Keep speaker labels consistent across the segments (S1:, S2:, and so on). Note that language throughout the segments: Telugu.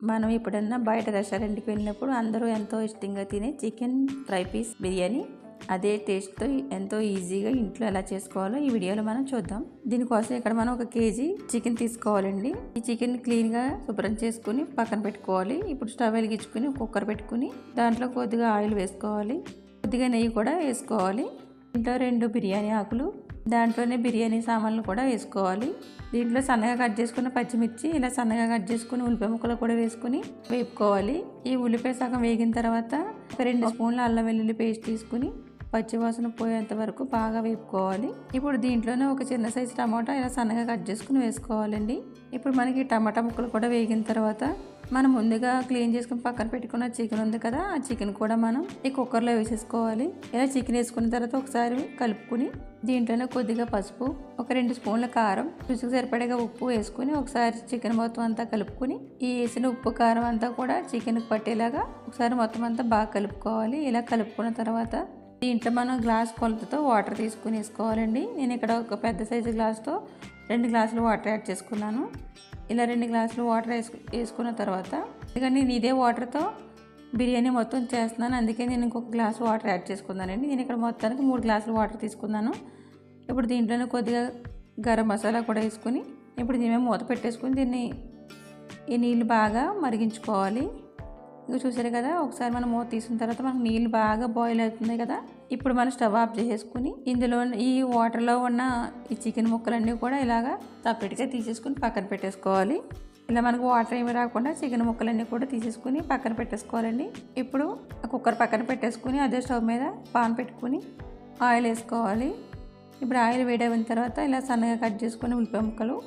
S1: మనం ఎప్పుడన్నా బయట రెస్టారెంట్కి వెళ్ళినప్పుడు అందరూ ఎంతో ఇష్టంగా తినే చికెన్ ఫ్రై పీస్ బిర్యానీ. అదే టేస్ట్తో ఎంతో ఈజీగా ఇంట్లో ఎలా చేసుకోవాలో ఈ వీడియోలో మనం చూద్దాం. దీనికోసం ఇక్కడ మనం ఒక కేజీ చికెన్ తీసుకోవాలండి. ఈ చికెన్ క్లీన్గా శుభ్రం చేసుకుని పక్కన పెట్టుకోవాలి. ఇప్పుడు స్టవ్ వెలిగించుకుని కుక్కర్ పెట్టుకుని దాంట్లో కొద్దిగా ఆయిల్ వేసుకోవాలి. కొద్దిగా నెయ్యి కూడా వేసుకోవాలి. ఇంట్లో రెండు బిర్యానీ ఆకులు దాంట్లోనే బిర్యానీ సామాన్లు కూడా వేసుకోవాలి. దీంట్లో సన్నగా కట్ చేసుకున్న పచ్చిమిర్చి ఇలా సన్నగా కట్ చేసుకుని ఉల్లిపాయ ముక్కలు కూడా వేసుకుని వేపుకోవాలి. ఈ ఉల్లిపాయ సగం వేగిన తర్వాత రెండు స్పూన్ల అల్లం వెల్లుల్లి పేస్ట్ తీసుకుని పచ్చివాసన పోయేంత వరకు బాగా వేపుకోవాలి. ఇప్పుడు దీంట్లోనే ఒక చిన్న సైజు టమాటా ఇలా సన్నగా కట్ చేసుకుని వేసుకోవాలండి. ఇప్పుడు మనకి టమాటా ముక్కలు కూడా వేగిన తర్వాత మనం ముందుగా క్లీన్ చేసుకుని పక్కన పెట్టుకున్న చికెన్ ఉంది కదా ఆ చికెన్ కూడా మనం ఈ కుక్కర్లో వేసేసుకోవాలి. ఇలా చికెన్ వేసుకున్న తర్వాత ఒకసారి కలుపుకుని దీంట్లోనే కొద్దిగా పసుపు ఒక రెండు స్పూన్ల కారం రుచికి సరిపడేగా ఉప్పు వేసుకుని ఒకసారి చికెన్ మొత్తం అంతా కలుపుకుని ఈ వేసిన ఉప్పు కారం అంతా కూడా చికెన్కి పట్టేలాగా ఒకసారి మొత్తం అంతా బాగా కలుపుకోవాలి. ఇలా కలుపుకున్న తర్వాత దీంట్లో మనం గ్లాస్ కొలతతో వాటర్ తీసుకుని వేసుకోవాలండి నేను ఇక్కడ ఒక పెద్ద సైజు గ్లాస్తో రెండు గ్లాసులు వాటర్ యాడ్ చేసుకున్నాను. ఇలా రెండు గ్లాసులు వాటర్ వేసుకు వేసుకున్న తర్వాత ఇక నేను ఇదే వాటర్తో బిర్యానీ మొత్తం చేస్తున్నాను. అందుకే నేను ఇంకొక గ్లాస్ వాటర్ యాడ్ చేసుకున్నానండి. నేను ఇక్కడ మొత్తానికి మూడు గ్లాసులు వాటర్ తీసుకున్నాను. ఇప్పుడు దీంట్లోనే కొద్దిగా గరం మసాలా కూడా వేసుకుని ఇప్పుడు దీని మూత పెట్టేసుకుని దీన్ని ఈ నీళ్ళు బాగా మరిగించుకోవాలి. ఇక చూసారు కదా? ఒకసారి మనం మూత తీసిన తర్వాత మనకు నీళ్ళు బాగా బాయిల్ అవుతున్నాయి కదా? ఇప్పుడు మనం స్టవ్ ఆఫ్ చేసేసుకుని ఇందులో ఈ వాటర్లో ఉన్న ఈ చికెన్ ముక్కలన్నీ కూడా ఇలాగా సపరేట్గా తీసేసుకుని పక్కన పెట్టేసుకోవాలి. ఇలా మనకు వాటర్ ఏమి రాకుండా చికెన్ ముక్కలన్నీ కూడా తీసేసుకుని పక్కన పెట్టేసుకోవాలండి. ఇప్పుడు కుక్కర్ పక్కన పెట్టేసుకుని అదే స్టవ్ మీద పాన్ పెట్టుకుని ఆయిల్ వేసుకోవాలి. ఇప్పుడు ఆయిల్ వేడైన తర్వాత ఇలా సన్నగా కట్ చేసుకుని ఉల్లిపాయ ముక్కలు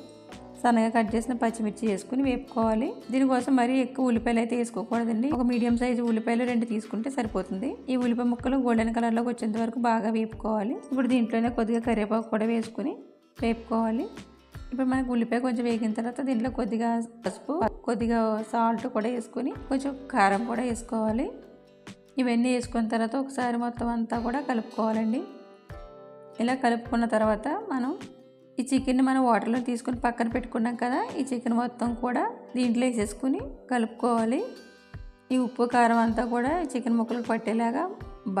S1: సన్నగా కట్ చేసిన పచ్చిమిర్చి వేసుకుని వేపుకోవాలి. దీనికోసం మరీ ఎక్కువ ఉల్లిపాయలు అయితే వేసుకోకూడదండి. ఒక మీడియం సైజు ఉల్లిపాయలు రెండు తీసుకుంటే సరిపోతుంది. ఈ ఉల్లిపాయ ముక్కలు గోల్డెన్ కలర్లోకి వచ్చేంత వరకు బాగా వేపుకోవాలి. ఇప్పుడు దీంట్లోనే కొద్దిగా కరివేపాకు కూడా వేసుకుని వేపుకోవాలి. ఇప్పుడు మనకి ఉల్లిపాయ కొంచెం వేగిన తర్వాత దీంట్లో కొద్దిగా పసుపు కొద్దిగా సాల్ట్ కూడా వేసుకొని కొంచెం కారం కూడా వేసుకోవాలి. ఇవన్నీ వేసుకున్న తర్వాత ఒకసారి మొత్తం అంతా కూడా కలుపుకోవాలండి. ఇలా కలుపుకున్న తర్వాత మనం ఈ చికెన్ని మనం వాటర్లో తీసుకుని పక్కన పెట్టుకున్నాం కదా ఈ చికెన్ మొత్తం కూడా దీంట్లో వేసేసుకుని కలుపుకోవాలి. ఈ ఉప్పు కారం అంతా కూడా చికెన్ ముక్కలకు పట్టేలాగా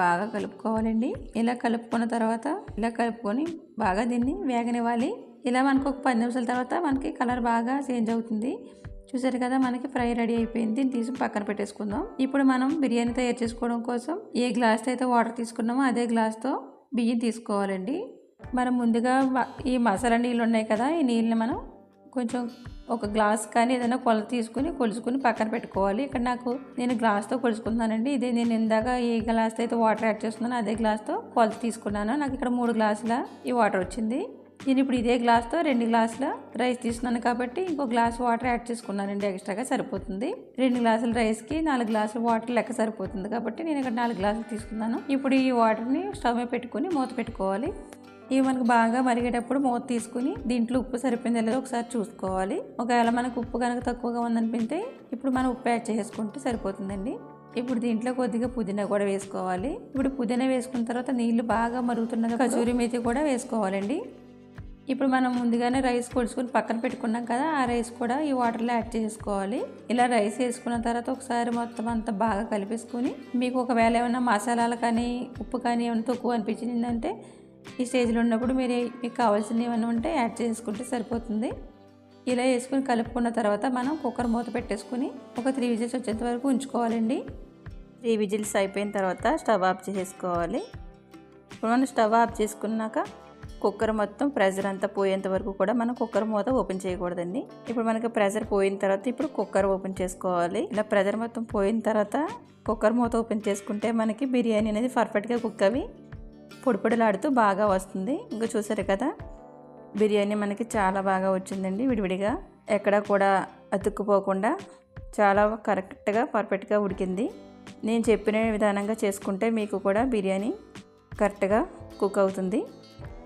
S1: బాగా కలుపుకోవాలండి. ఇలా కలుపుకున్న తర్వాత ఇలా కలుపుకొని బాగా దీన్ని వేగనివ్వాలి. ఇలా మనకు ఒక పది నిమిషాల తర్వాత మనకి కలర్ బాగా చేంజ్ అవుతుంది. చూసారు కదా మనకి ఫ్రై రెడీ అయిపోయింది. దీన్ని తీసి పక్కన పెట్టేసుకుందాం. ఇప్పుడు మనం బిర్యానీ తయారు చేసుకోవడం కోసం ఏ గ్లాస్తో అయితే వాటర్ తీసుకున్నామో అదే గ్లాస్తో బియ్యం తీసుకోవాలండి. మనం ముందుగా ఈ మసాలా నీళ్ళు ఉన్నాయి కదా ఈ నీళ్ళని మనం కొంచెం ఒక గ్లాస్ కానీ ఏదైనా కొలత తీసుకుని కొలుచుకుని పక్కన పెట్టుకోవాలి. ఇక్కడ నాకు నేను గ్లాస్తో కొలుసుకున్నానండి ఇదే నేను ఇందాక ఏ గ్లాస్తో అయితే వాటర్ యాడ్ చేస్తున్నానో. అదే గ్లాస్తో కొలత తీసుకున్నాను. నాకు ఇక్కడ మూడు గ్లాసుల ఈ వాటర్ వచ్చింది. నేను ఇప్పుడు ఇదే గ్లాస్తో రెండు గ్లాసుల రైస్ తీసుకున్నాను కాబట్టి ఇంకో గ్లాస్ వాటర్ యాడ్ చేసుకున్నానండి ఎక్స్ట్రాగా సరిపోతుంది. రెండు గ్లాసుల రైస్కి నాలుగు గ్లాసుల వాటర్ లెక్క సరిపోతుంది కాబట్టి నేను ఇక్కడ నాలుగు గ్లాసులు తీసుకున్నాను. ఇప్పుడు ఈ వాటర్ని స్టవ్ మీద పెట్టుకుని మూత పెట్టుకోవాలి. ఇవి మనకు బాగా మరిగేటప్పుడు మూత తీసుకుని దీంట్లో ఉప్పు సరిపోయిందో లేదో ఒకసారి చూసుకోవాలి. ఒకవేళ మనకు ఉప్పు కనుక తక్కువగా ఉందనిపితే ఇప్పుడు మనం ఉప్పు యాడ్ చేసుకుంటే సరిపోతుందండి. ఇప్పుడు దీంట్లో కొద్దిగా పుదీనా కూడా వేసుకోవాలి. ఇప్పుడు పుదీనా వేసుకున్న తర్వాత నీళ్ళు బాగా మరుగుతున్న కచూరి మేతి కూడా వేసుకోవాలండి. ఇప్పుడు మనం ముందుగానే రైస్ కొడుచుకొని పక్కన పెట్టుకున్నాం కదా ఆ రైస్ కూడా ఈ వాటర్లో యాడ్ చేసుకోవాలి. ఇలా రైస్ వేసుకున్న తర్వాత ఒకసారి మొత్తం అంతా బాగా కలిపేసుకొని మీకు ఒకవేళ ఏమైనా మసాలాలు కానీ ఉప్పు కానీ ఏమైనా తక్కువ అనిపించిందంటే ఈ స్టేజ్లో ఉన్నప్పుడు మీరు మీకు కావాల్సినవి ఏమైనా ఉంటే యాడ్ చేసుకుంటే సరిపోతుంది. ఇలా వేసుకుని కలుపుకున్న తర్వాత మనం కుక్కర్ మూత పెట్టేసుకుని ఒక త్రీ విజిల్స్ వచ్చేంత వరకు ఉంచుకోవాలండి. త్రీ విజిల్స్ అయిపోయిన తర్వాత స్టవ్ ఆఫ్ చేసుకోవాలి ఇప్పుడు మనం స్టవ్ ఆఫ్ చేసుకున్నాక కుక్కర్ మొత్తం ప్రెషర్ అంతా పోయేంత వరకు కూడా మనం కుక్కర్ మూత ఓపెన్ చేయకూడదండి. ఇప్పుడు మనకి ప్రెషర్ పోయిన తర్వాత ఇప్పుడు కుక్కర్ ఓపెన్ చేసుకోవాలి. ఇలా ప్రెషర్ మొత్తం పోయిన తర్వాత కుక్కర్ మూత ఓపెన్ చేసుకుంటే మనకి బిర్యానీ అనేది పర్ఫెక్ట్గా కుక్ అవి పొడిపొడిలాడుతూ బాగా వస్తుంది. ఇంకా చూసారు కదా బిర్యానీ మనకి చాలా బాగా వచ్చిందండి విడివిడిగా. ఎక్కడ కూడా అతుక్కుపోకుండా చాలా కరెక్ట్గా పర్ఫెక్ట్గా ఉడికింది. నేను చెప్పిన విధానంగా చేసుకుంటే మీకు కూడా బిర్యానీ కరెక్ట్గా కుక్ అవుతుంది.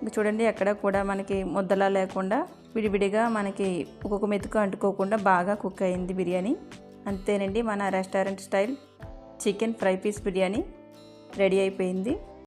S1: చూడండి ఎక్కడ కూడా మనకి ముద్దలా లేకుండా విడివిడిగా మనకి ఒక్కొక్క మెతుకు అంటుకోకుండా బాగా కుక్ అయింది బిర్యానీ. అంతేనండి మన restaurant style chicken fry piece biryani ready అయిపోయింది.